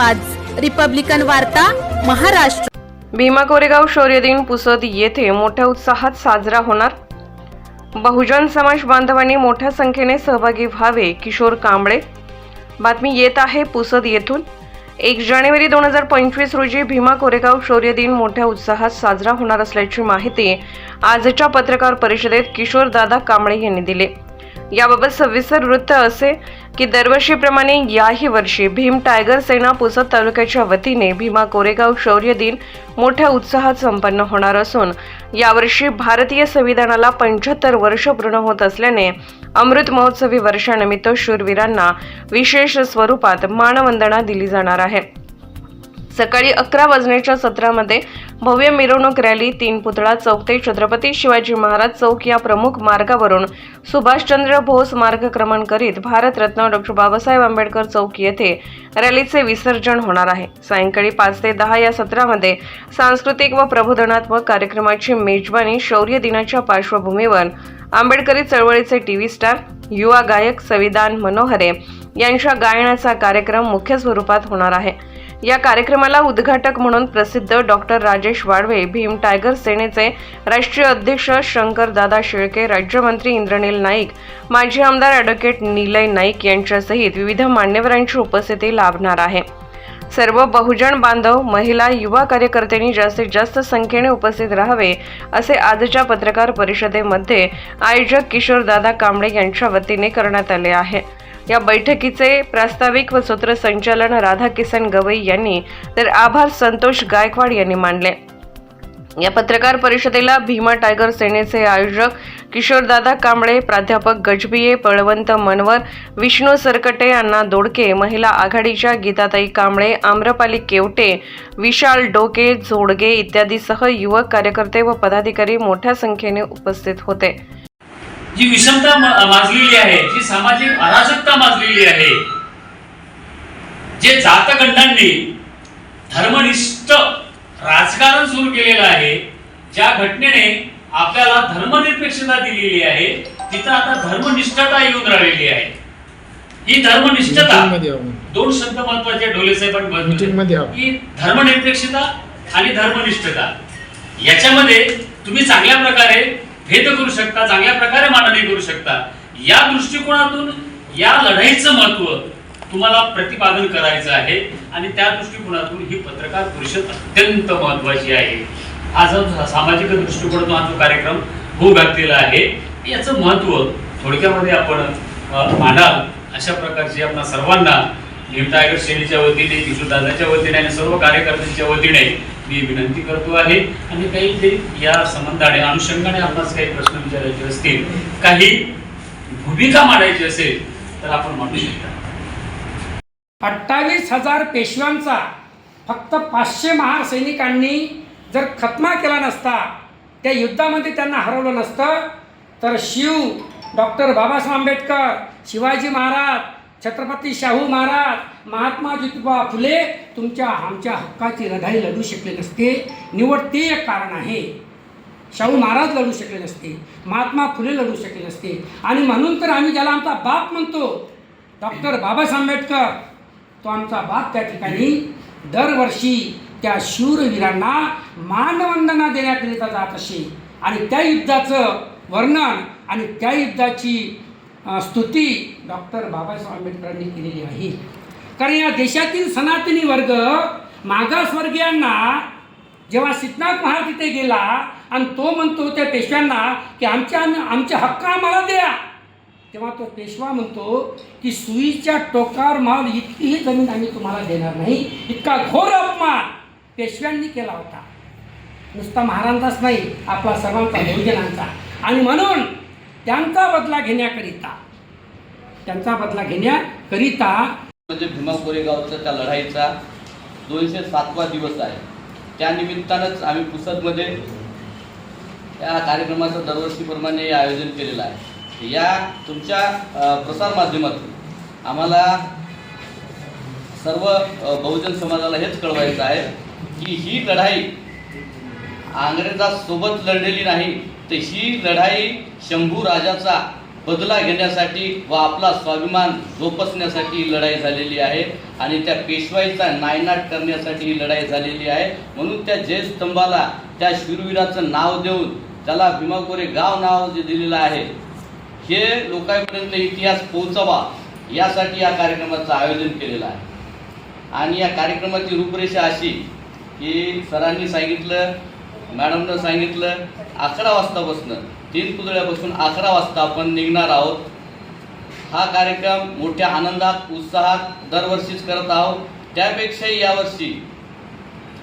आवाज. रिपब्लिकन वार्ता महाराष्ट्र. भीमा कोरेगाव शौर्य दिन पुसद येथे मोठ्या उत्साहात साजरा होणार. बहुजन समाज बांधवांनी मोठ्या संख्येने सहभागी व्हावे किशोर कांबळे. बातमी येत आहे पुसद येथून. एक जानेवारी दोन हजार पंचवीस रोजी भीमा कोरेगाव शौर्य दिन मोठ्या उत्साहात साजरा होणार असल्याची माहिती आजच्या पत्रकार परिषदेत किशोर दादा कांबळे यांनी दिले. याबाबत सविस्तर वृत्त असे की दरवर्षीप्रमाणे याही वर्षी भीम टायगर सेना पुसद तालुक्याच्या वतीने भीमा कोरेगाव शौर्य दिन मोठ्या उत्साहात संपन्न होणार असून यावर्षी भारतीय संविधानाला पंच्याहत्तर वर्ष पूर्ण होत असल्याने अमृत महोत्सवी वर्षानिमित्त शूरवीरांना विशेष स्वरूपात मानवंदना दिली जाणार आहे. सकाळी अकरा वाजण्याच्या सत्रामध्ये भव्य मिरवणूक रॅली तीन पुतळा चौक ते छत्रपती शिवाजी महाराज चौक या प्रमुख मार्गावरून सुभाषचंद्र बोस मार्गक्रमण करीत भारतरत्न डॉक्टर बाबासाहेब आंबेडकर चौक येथे रॅलीचे विसर्जन होणार आहे. सायंकाळी पाच ते दहा या सत्रामध्ये सांस्कृतिक व प्रबोधनात्मक कार्यक्रमाची मेजबानी शौर्य दिनाच्या पार्श्वभूमीवर आंबेडकरी चळवळीचे टीव्ही स्टार युवा गायक संविधान मनोहरे यांच्या गायनाचा कार्यक्रम मुख्य स्वरूपात होणार आहे. या कार्यक्रमाला उद्घाटक म्हणून प्रसिद्ध डॉक्टर राजेश वाडवे भीम टायगर सेनेचे राष्ट्रीय अध्यक्ष शंकर दादा शेळके राज्यमंत्री इंद्रनील नाईक माजी आमदार ॲडव्होकेट निलय नाईक यांच्यासहित विविध मान्यवरांची उपस्थिती लाभणार आहे. सर्व बहुजन बांधव महिला युवा कार्यकर्त्यांनी जास्तीत जास्त संख्येने उपस्थित राहावे असे आजच्या पत्रकार परिषदेमध्ये आयोजक किशोर दादा कांबळे यांच्या वतीने करण्यात आले आहे. या बैठकीचे प्रास्ताविक व सूत्रसंचालन राधाकिसन गवई यांनी तर आभार संतोष गायकवाड यांनी मानले. या पत्रकार परिषदेला भीमा टायगर सेनेचे आयोजक किशोरदादा कांबळे प्राध्यापक गजबिये पळवंत मनवर विष्णू सरकटे अण्णा दोडके महिला आघाडीच्या गीताताई कांबळे आम्रपाली केवटे विशाल डोके जोडगे इत्यादीसह युवक कार्यकर्ते व पदाधिकारी मोठ्या संख्येने उपस्थित होते. जी विषमता माजलेली आहे जी सामाजिक अराजकता माजलेली आहे जे जातगंडांनी धर्मनिष्ठ राजकारण सुरू केलेलं आहे ज्या घटनेने आपल्याला धर्मनिरपेक्षता दिलेली आहे तिथं आता धर्मनिष्ठता येऊन राहिलेली आहे. ही धर्मनिष्ठता दोन शब्द महत्त्वाचे ढोले साहेबांनी आहो. की धर्मनिरपेक्षता आणि धर्मनिष्ठता. याच्यामध्ये तुम्ही चांगल्या प्रकारे भेद करू शकता चांगल्या प्रकारे मांडणी करू शकता. या दृष्टिकोनातून या लढाईचं महत्त्व तुम्हाला प्रतिपादन करायचं आहे आणि त्या दृष्टिकोनातून ही पत्रकार परिषद अत्यंत महत्वाची आहे. आज सामाजिक दृष्टिकोनातून हा जो कार्यक्रम होऊ घातलेला आहे याचं महत्त्व थोडक्यामध्ये आपण मांडाल. अशा प्रकारची आपण सर्वांना भीम टायगर सेनेच्या वतीने किशोरदादाच्या वतीने आणि सर्व कार्यकर्त्यांच्या वतीने मी विनंती करतो आहे. आणि काही ते या संबंधाने अनुषंगाने आपणास काही प्रश्न विचारायचे असतील काही भूमिका मांडायची असेल तर आपण मांडू शकता. अठ्ठावीस हजार पेशव्यांचा फक्त पाचशे महार सैनिकांनी जर खत्मा केला नसता त्या युद्धामध्ये त्यांना हरवलं नसतं तर शिव डॉक्टर बाबासाहेब आंबेडकर शिवाजी महाराज छत्रपती शाहू महाराज महात्मा ज्योतिबा फुले तुमच्या आमच्या हक्काची लढाई लढू शकले नसते. निवड ते एक कारण आहे. शाहू महाराज लढू शकले नसते. महात्मा फुले लढू शकले नसते. आणि म्हणून तर आम्ही ज्याला आमचा बाप म्हणतो डॉक्टर बाबासाहेब आंबेडकर तो आमचा बाप त्या ठिकाणी दरवर्षी त्या शूरवीरांना मानवंदना देण्याकरिता जात असे. आणि त्या युद्धाचं वर्णन आणि त्या युद्धाची स्तुती डॉक्टर बाबासाहेब आंबेडकरांनी केलेली आहे. कारण या देशातील सनातनी वर्ग मागासवर्गीयांना जेव्हा सिद्धनाथ महाराज तिथे गेला आणि तो म्हणतो त्या पेशव्यांना की आमच्या आमचे हक्क आम्हाला द्या. तेव्हा तो पेशवा म्हणतो की सुईच्या टोकावर माल इतकीही जमीन आम्ही तुम्हाला देणार नाही. इतका घोर अपमान पेशव्यांनी केला होता. नुसता महाराजांचाच नाही आपला सर्वांचा बहुजनांचा. आणि म्हणून त्यांचा बदला घेण्याकरिता. त्यांचा बदला घेण्याकरिता. म्हणजे भीमा कोरेगावचा त्या लढाईचा दोनशे सातवा दिवस आहे. त्या निमित्तानंच आम्ही पुसदमध्ये या कार्यक्रमाचं दरवर्षीप्रमाणे हे आयोजन केलेलं आहे. या तुमच्या प्रसार प्रसारमाध्यमातून आम्हाला सर्व बहुजन समाजाला हेच कळवायचं आहे की ही लढाई अंग्रेजासोबत लढलेली नाही तर ही लढाई शंभू राजाचा बदला घेण्यासाठी व आपला स्वाभिमान जोपासण्यासाठी ही लढाई झालेली आहे आणि त्या पेशवाईचा नायनाट करण्यासाठी ही लढाई झालेली आहे. म्हणून त्या जयस्तंभाला त्या शूरवीराचं नाव देऊन त्याला भीमाकोरे गाव नाव जे दिलेलं आहे हे लोकांपर्यंत इतिहास पोहोचावा यासाठी या कार्यक्रमाचं आयोजन केलेलं आहे. आणि या कार्यक्रमाची रूपरेषा अशी की सरांनी सांगितलं मॅडमनं सांगितलं अकरा वाजतापासून तीन पुतळ्यापासून अकरा वाजता आपण निघणार आहोत. हा कार्यक्रम मोठ्या आनंदात उत्साहात दरवर्षीच करत आहोत. त्यापेक्षाही यावर्षी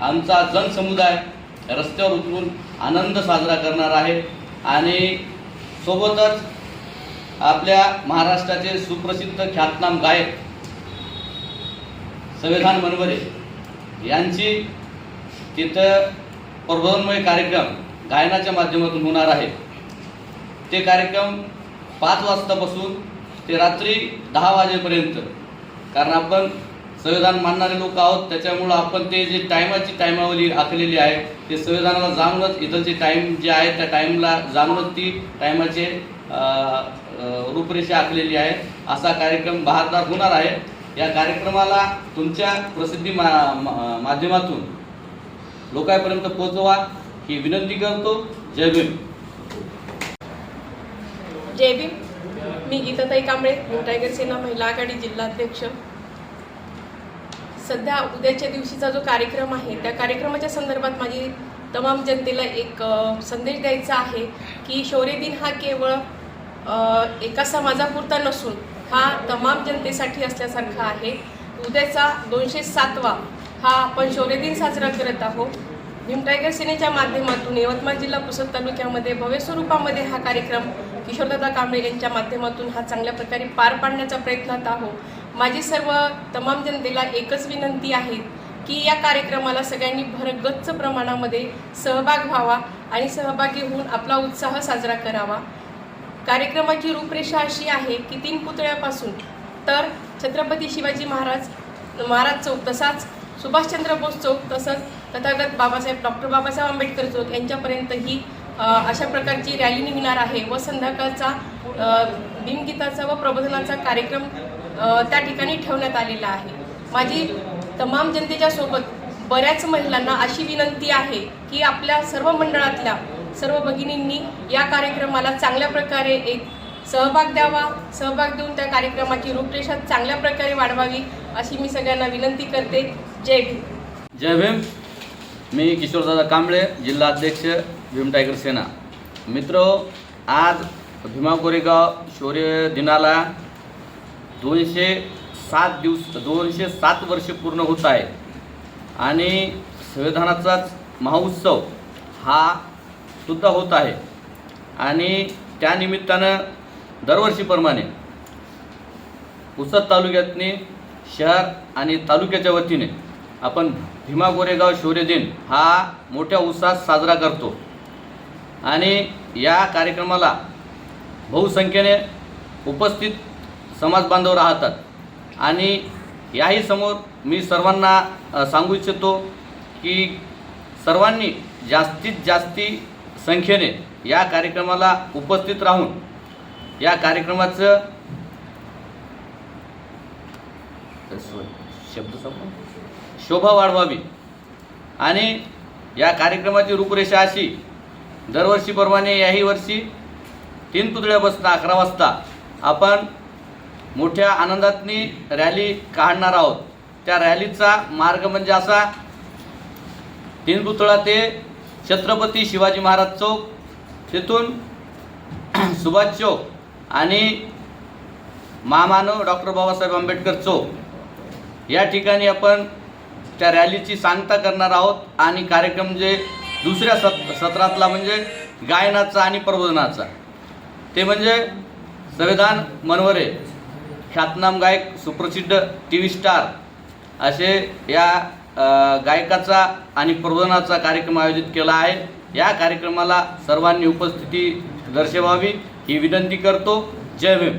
आमचा जनसमुदाय रस्त्यावर उतरून आनंद साजरा करणार आहे. आणि सोबतच आपल्या महाराष्ट्राचे सुप्रसिद्ध ख्यातनाम गायक संविधान मनवरे यांची तिथं प्रबोधनमय कार्यक्रम गायनाच्या माध्यमातून होणार आहे. ते कार्यक्रम पाच वाजतापासून ते रात्री दहा वाजेपर्यंत. कारण आपण संविधान मानणारे लोक आहोत त्याच्यामुळं आपण ते जे टायमाची टायमावली आखलेली आहे ते संविधानाला जाणूनच जे टाईम जे आहे त्या टाईमला जाणूनच ती टायमाचे रूपरेषा आखलेली आहे. असा कार्यक्रम बहारदार होणार आहे. या कार्यक्रमाला तुमच्या प्रसिद्धी मा मा- माध्यमातून लोकांपर्यंत पोहोचवा ही विनंती करतो. जय भीम. जय भीम. मी गीताताई कांबळे टायगर सेना महिला आघाडी जिल्हाध्यक्ष सध्या उद्याच्या दिवशीचा जो कार्यक्रम आहे त्या कार्यक्रमाच्या संदर्भात माझी तमाम जनतेला एक संदेश द्यायचा आहे की शौर्य दिन हा केवळ एका समाजापुरता नसून हा तमाम जनतेसाठी असल्यासारखा आहे. उद्याचा दोनशे सातवा हा आपण शौर्य दिन साजरा करत आहोत. भीम टायगर सेनेच्या माध्यमातून यवतमाळ जिल्हा पुसद तालुक्यामध्ये भव्य स्वरूपामध्ये हा कार्यक्रम किशोरदादा कांबळे यांच्या माध्यमातून हा चांगल्या प्रकारे पार पाडण्याचा प्रयत्नात आहोत. माझी सर्व तमाम जनतेला एकच विनंती आहे की या कार्यक्रमाला सगळ्यांनी भरगच्च प्रमाणामध्ये सहभाग व्हावा आणि सहभागी होऊन आपला उत्साह साजरा करावा. कार्यक्रमाची रूपरेषा अशी आहे की तीन पुतळ्यापासून तर छत्रपती शिवाजी महाराज महाराज चौक तसाच सुभाषचंद्र बोस चौक तसंच तथागत बाबासाहेब डॉक्टर बाबासाहेब आंबेडकर चौक यांच्यापर्यंत ही अशा प्रकारची रॅली निघणार आहे व संध्याकाळचा भीमगीताचा व प्रबोधनाचा कार्यक्रम त्या ठिकाणी ठेवण्यात आलेला आहे. माझी तमाम जनतेच्या सोबत बऱ्याच महिलांना अशी विनंती आहे की आपल्या सर्व मंडळातल्या सर्व भगिनींनी या कार्यक्रमाला चांगल्या प्रकारे एक सहभाग द्यावा सहभाग देऊन त्या कार्यक्रमाची रूपरेषा चांगल्या प्रकारे वाढवावी अशी मी सगळ्यांना विनंती करते. जय भीम. जय भीम. मी किशोरदादा कांबळे जिल्हा अध्यक्ष भीम टायगर सेना. मित्र आज भीमा कोरेगाव शौर्य दिनाला दोनशे सात दिवस दोनशे सात वर्ष पूर्ण होत आहे. आणि संविधानाचाच महोत्सव हा सुद्धा होत आहे. आणि त्यानिमित्तानं दरवर्षीप्रमाणे पुसद तालुक्यातनी शहर आणि तालुक्याच्या वतीने आपण भीमा गोरेगाव शौर्य दिन हा मोठ्या उत्साहात साजरा करतो. आणि या कार्यक्रमाला बहुसंख्येने उपस्थित समाज बांधव राहतात. आणि याही समोर मी सर्वांना सांगू इच्छितो की सर्वांनी जास्तीत जास्ती संख्येने या कार्यक्रमाला उपस्थित राहून या कार्यक्रमाचं शब्द शोभा वाढवावी. आणि या कार्यक्रमाची रूपरेषा अशी दरवर्षीप्रमाणे याही वर्षी तीन पुतळ्यापासून अकरा वाजता आपण मोठ्या आनंदातनी रॅली काढणार आहोत. त्या रॅलीचा मार्ग म्हणजे असा तीन पुतळा ते छत्रपती शिवाजी महाराज चौक तिथून सुभाष चौक आणि महामानव डॉक्टर बाबासाहेब आंबेडकर चौक. या ठिकाणी आपण त्या रॅलीची सांगता करणार आहोत आणि कार्यक्रम जे दुसऱ्या सत सत्रातला म्हणजे गायनाचा आणि प्रबोधनाचा. ते म्हणजे संविधान मनवरे ख्यातनाम गायक सुप्रसिद्ध टी व्ही स्टार असे या गायकाचा आणि प्रबोधनाचा कार्यक्रम आयोजित केला आहे. या कार्यक्रमाला सर्वांनी उपस्थिती दर्शवावी ही विनंती करतो. जय भीम.